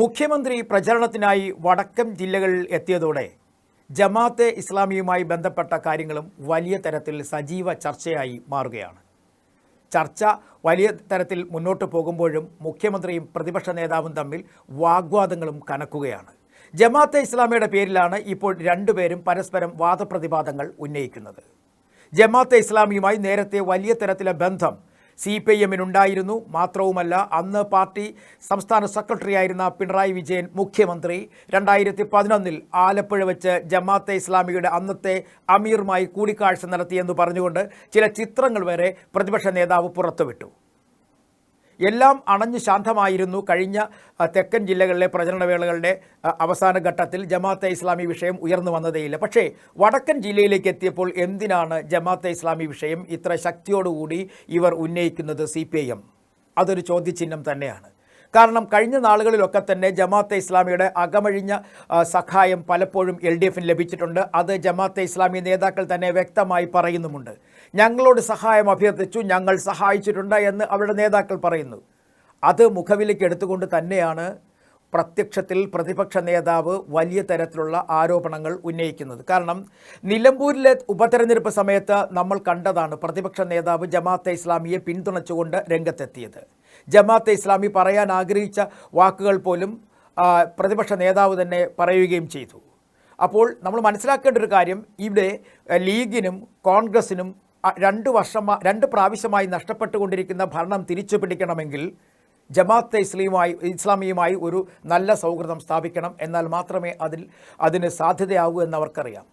മുഖ്യമന്ത്രി പ്രചരണത്തിനായി വടക്കം ജില്ലകളിൽ എത്തിയതോടെ ജമാഅത്തെ ഇസ്ലാമിയുമായി ബന്ധപ്പെട്ട കാര്യങ്ങളും വലിയ തരത്തിൽ സജീവ ചർച്ചയായി മാറുകയാണ്. ചർച്ച വലിയ തരത്തിൽ മുന്നോട്ട് പോകുമ്പോഴും മുഖ്യമന്ത്രിയും പ്രതിപക്ഷ നേതാവും തമ്മിൽ വാഗ്വാദങ്ങളും കനക്കുകയാണ്. ജമാഅത്തെ ഇസ്ലാമിയുടെ പേരിലാണ് ഇപ്പോൾ രണ്ടുപേരും പരസ്പരം വാദപ്രതിവാദങ്ങൾ ഉന്നയിക്കുന്നത്. ജമാഅത്തെ ഇസ്ലാമിയുമായി നേരത്തെ വലിയ തരത്തിലെ ബന്ധം സി പി ഐ എമ്മിനുണ്ടായിരുന്നു. മാത്രവുമല്ല അന്ന് പാർട്ടി സംസ്ഥാന സെക്രട്ടറിയായിരുന്ന പിണറായി വിജയൻ മുഖ്യമന്ത്രി. രണ്ടായിരത്തി പതിനൊന്നിൽ ആലപ്പുഴ വെച്ച് ജമാഅത്തെ ഇസ്ലാമിയുടെ അന്നത്തെ അമീറുമായി കൂടിക്കാഴ്ച നടത്തിയെന്ന് പറഞ്ഞുകൊണ്ട് ചില ചിത്രങ്ങൾ വരെ പ്രതിപക്ഷ നേതാവ് പുറത്തുവിട്ടു. എല്ലാം അണഞ്ഞ് ശാന്തമായിരുന്നു കഴിഞ്ഞ തെക്കൻ ജില്ലകളിലെ പ്രചരണവേളകളുടെ അവസാന ഘട്ടത്തിൽ ജമാഅത്തെ ഇസ്ലാമി വിഷയം ഉയർന്നു വന്നതേയില്ല. പക്ഷേ വടക്കൻ ജില്ലയിലേക്ക് എത്തിയപ്പോൾ എന്തിനാണ് ജമാഅത്തെ ഇസ്ലാമി വിഷയം ഇത്ര ശക്തിയോടുകൂടി ഇവർ ഉന്നയിക്കുന്നത് സി പി ഐ എം? അതൊരു ചോദ്യചിഹ്നം തന്നെയാണ്. കാരണം കഴിഞ്ഞ നാളുകളിലൊക്കെ തന്നെ ജമാഅത്തെ ഇസ്ലാമിയുടെ അകമഴിഞ്ഞ സഹായം പലപ്പോഴും എൽ ഡി എഫിന് ലഭിച്ചിട്ടുണ്ട്. അത് ജമാഅത്തെ ഇസ്ലാമി നേതാക്കൾ തന്നെ വ്യക്തമായി പറയുന്നുമുണ്ട്. ഞങ്ങളോട് സഹായം അഭ്യർത്ഥിച്ചു ഞങ്ങൾ സഹായിച്ചിട്ടുണ്ട് എന്ന് അവരുടെ നേതാക്കൾ പറയുന്നു. അത് മുഖവിലേക്ക് എടുത്തുകൊണ്ട് തന്നെയാണ് പ്രത്യക്ഷത്തിൽ പ്രതിപക്ഷ നേതാവ് വലിയ തരത്തിലുള്ള ആരോപണങ്ങൾ ഉന്നയിക്കുന്നത്. കാരണം നിലമ്പൂരിലെ ഉപതെരഞ്ഞെടുപ്പ് സമയത്ത് നമ്മൾ കണ്ടതാണ് പ്രതിപക്ഷ നേതാവ് ജമാഅത്തെ ഇസ്ലാമിയെ പിന്തുണച്ചുകൊണ്ട് രംഗത്തെത്തിയത്. ജമാഅത്തെ ഇസ്ലാമി പറയാൻ ആഗ്രഹിച്ച വാക്കുകൾ പോലും പ്രതിപക്ഷ നേതാവ് തന്നെ പറയുകയും ചെയ്തു. അപ്പോൾ നമ്മൾ മനസ്സിലാക്കേണ്ട ഒരു കാര്യം ഇവിടെ ലീഗിനും കോൺഗ്രസിനും രണ്ട് വർഷം രണ്ട് പ്രാവശ്യമായി നഷ്ടപ്പെട്ടുകൊണ്ടിരിക്കുന്ന ഭരണം തിരിച്ചു പിടിക്കണമെങ്കിൽ ജമാഅത്തെ ഇസ്ലീമായി ഇസ്ലാമിയുമായി ഒരു നല്ല സൗഹൃദം സ്ഥാപിക്കണം എന്നാൽ മാത്രമേ അതിൽ അതിന് സാധ്യതയാകൂ എന്നവർക്കറിയാം.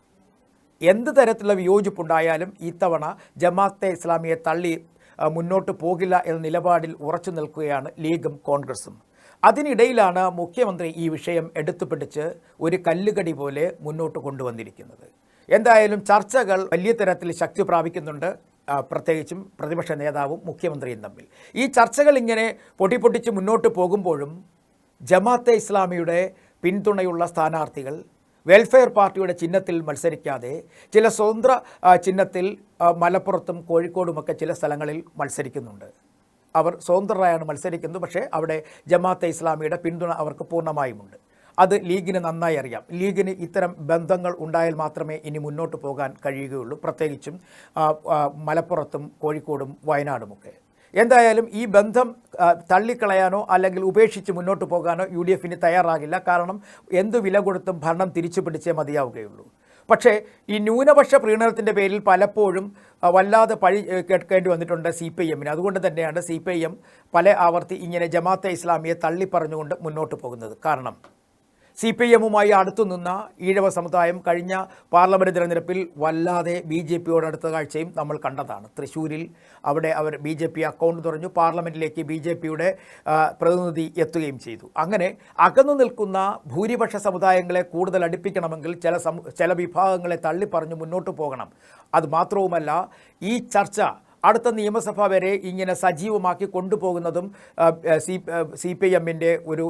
എന്ത് തരത്തിലുള്ള വിയോജിപ്പുണ്ടായാലും ഇത്തവണ ജമാഅത്തെ ഇസ്ലാമിയെ തള്ളി മുന്നോട്ട് പോകില്ല എന്ന നിലപാടിൽ ഉറച്ചു നിൽക്കുകയാണ് ലീഗും കോൺഗ്രസും. അതിനിടയിലാണ് മുഖ്യമന്ത്രി ഈ വിഷയം എടുത്തുപിടിച്ച് ഒരു കല്ലുകടി പോലെ മുന്നോട്ട് കൊണ്ടുവന്നിരിക്കുന്നത്. എന്തായാലും ചർച്ചകൾ വലിയ തരത്തിൽ ശക്തി പ്രാപിക്കുന്നുണ്ട്. പ്രത്യേകിച്ചും പ്രതിപക്ഷ നേതാവും മുഖ്യമന്ത്രിയും തമ്മിൽ. ഈ ചർച്ചകൾ ഇങ്ങനെ പൊട്ടിപ്പൊട്ടിച്ച് മുന്നോട്ട് പോകുമ്പോഴും ജമാഅത്തെ ഇസ്ലാമിയുടെ പിന്തുണയുള്ള സ്ഥാനാർത്ഥികൾ വെൽഫെയർ പാർട്ടിയുടെ ചിഹ്നത്തിൽ മത്സരിക്കാതെ ചില സ്വതന്ത്ര ചിഹ്നത്തിൽ മലപ്പുറത്തും കോഴിക്കോടുമൊക്കെ ചില സ്ഥലങ്ങളിൽ മത്സരിക്കുന്നുണ്ട്. അവർ സ്വതന്ത്രരായാണ് മത്സരിക്കുന്നത്. പക്ഷേ അവിടെ ജമാഅത്തെ ഇസ്ലാമിയുടെ പിന്തുണ അവർക്ക് പൂർണമായുമുണ്ട്. അത് ലീഗിന് നന്നായി അറിയാം. ലീഗിന് ഇത്തരം ബന്ധങ്ങൾ ഉണ്ടായാൽ മാത്രമേ ഇനി മുന്നോട്ട് പോകാൻ കഴിയുകയുള്ളൂ. പ്രത്യേകിച്ചും മലപ്പുറത്തും കോഴിക്കോടും വയനാടുമൊക്കെ. എന്തായാലും ഈ ബന്ധം തള്ളിക്കളയാനോ അല്ലെങ്കിൽ ഉപേക്ഷിച്ച് മുന്നോട്ട് പോകാനോ യു ഡി എഫിന് തയ്യാറാകില്ല. കാരണം എന്ത് വില കൊടുത്തും ഭരണം തിരിച്ചു പിടിച്ചേ മതിയാവുകയുള്ളൂ. പക്ഷേ ഈ ന്യൂനപക്ഷ പ്രീണനത്തിന്റെ പേരിൽ പലപ്പോഴും വല്ലാതെ പഴി കേൾക്കേണ്ടി വന്നിട്ടുണ്ട് സി പി എമ്മിന്. അതുകൊണ്ട് തന്നെയാണ് സി പി എം പല ആവർത്തി ഇങ്ങനെ ജമാഅത്തെ ഇസ്ലാമിയെ തള്ളിപ്പറഞ്ഞുകൊണ്ട് മുന്നോട്ട് പോകുന്നത്. കാരണം സി പി എമ്മുമായി അടുത്തു നിന്ന ഈഴവ സമുദായം കഴിഞ്ഞ പാർലമെന്റ് തിരഞ്ഞെടുപ്പിൽ വല്ലാതെ ബി ജെ പിയോട് അടുത്ത കാഴ്ചയും നമ്മൾ കണ്ടതാണ്. തൃശ്ശൂരിൽ അവിടെ അവർ ബി ജെ പി അക്കൗണ്ട് തുറഞ്ഞു പാർലമെന്റിലേക്ക് ബി ജെ പിയുടെ പ്രതിനിധി എത്തുകയും ചെയ്തു. അങ്ങനെ അകന്നു നിൽക്കുന്ന ഭൂരിപക്ഷ സമുദായങ്ങളെ കൂടുതൽ അടുപ്പിക്കണമെങ്കിൽ ചില ചില വിഭാഗങ്ങളെ തള്ളിപ്പറഞ്ഞ് മുന്നോട്ട് പോകണം. അത് മാത്രവുമല്ല ഈ ചർച്ച അടുത്ത നിയമസഭ വരെ ഇങ്ങനെ സജീവമാക്കി കൊണ്ടുപോകുന്നതും സി സി പി എമ്മിന്റെ ഒരു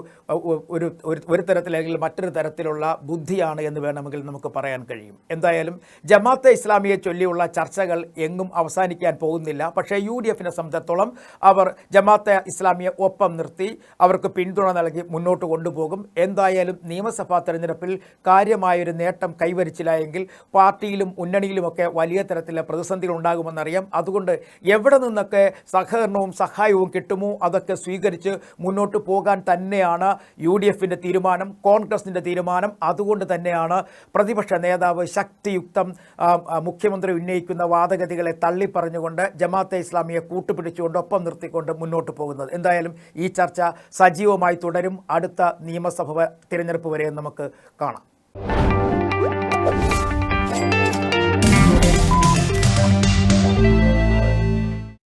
ഒരു ഒരു തരത്തിൽ തരത്തിലല്ലെങ്കിൽ മറ്റൊരു തരത്തിലുള്ള ബുദ്ധിയാണ് എന്ന് വേണമെങ്കിൽ നമുക്ക് പറയാൻ കഴിയും. എന്തായാലും ജമാഅത്തെ ഇസ്ലാമിയെ ചൊല്ലിയുള്ള ചർച്ചകൾ എങ്ങും അവസാനിക്കാൻ പോകുന്നില്ല. പക്ഷേ യു ഡി എഫിനെ സംബന്ധിച്ചിടത്തോളം അവർ ജമാഅത്തെ ഇസ്ലാമിയെ ഒപ്പം നിർത്തി അവർക്ക് പിന്തുണ നൽകി മുന്നോട്ട് കൊണ്ടുപോകും. എന്തായാലും നിയമസഭാ തെരഞ്ഞെടുപ്പിൽ കാര്യമായൊരു നേട്ടം കൈവരിച്ചില്ല എങ്കിൽ പാർട്ടിയിലും മുന്നണിയിലുമൊക്കെ വലിയ തരത്തിലെ പ്രതിസന്ധികൾ ഉണ്ടാകുമെന്നറിയാം. അതുകൊണ്ട് എവിടെ നിന്നൊക്കെ സഹകരണവും സഹായവും കിട്ടുമോ അതൊക്കെ സ്വീകരിച്ച് മുന്നോട്ട് പോകാൻ തന്നെയാണ് യു ഡി എഫിന്റെ തീരുമാനം കോൺഗ്രസിന്റെ തീരുമാനം. അതുകൊണ്ട് തന്നെയാണ് പ്രതിപക്ഷ നേതാവ് ശക്തിയുക്തം മുഖ്യമന്ത്രി ഉന്നയിക്കുന്ന വാദഗതികളെ തള്ളിപ്പറഞ്ഞുകൊണ്ട് ജമാഅത്തെ ഇസ്ലാമിയെ കൂട്ടുപിടിച്ചുകൊണ്ട് ഒപ്പം നിർത്തിക്കൊണ്ട് മുന്നോട്ട് പോകുന്നത്. എന്തായാലും ഈ ചർച്ച സജീവമായി തുടരും. അടുത്ത നിയമസഭ തിരഞ്ഞെടുപ്പ് വരെ നമുക്ക് കാണാം.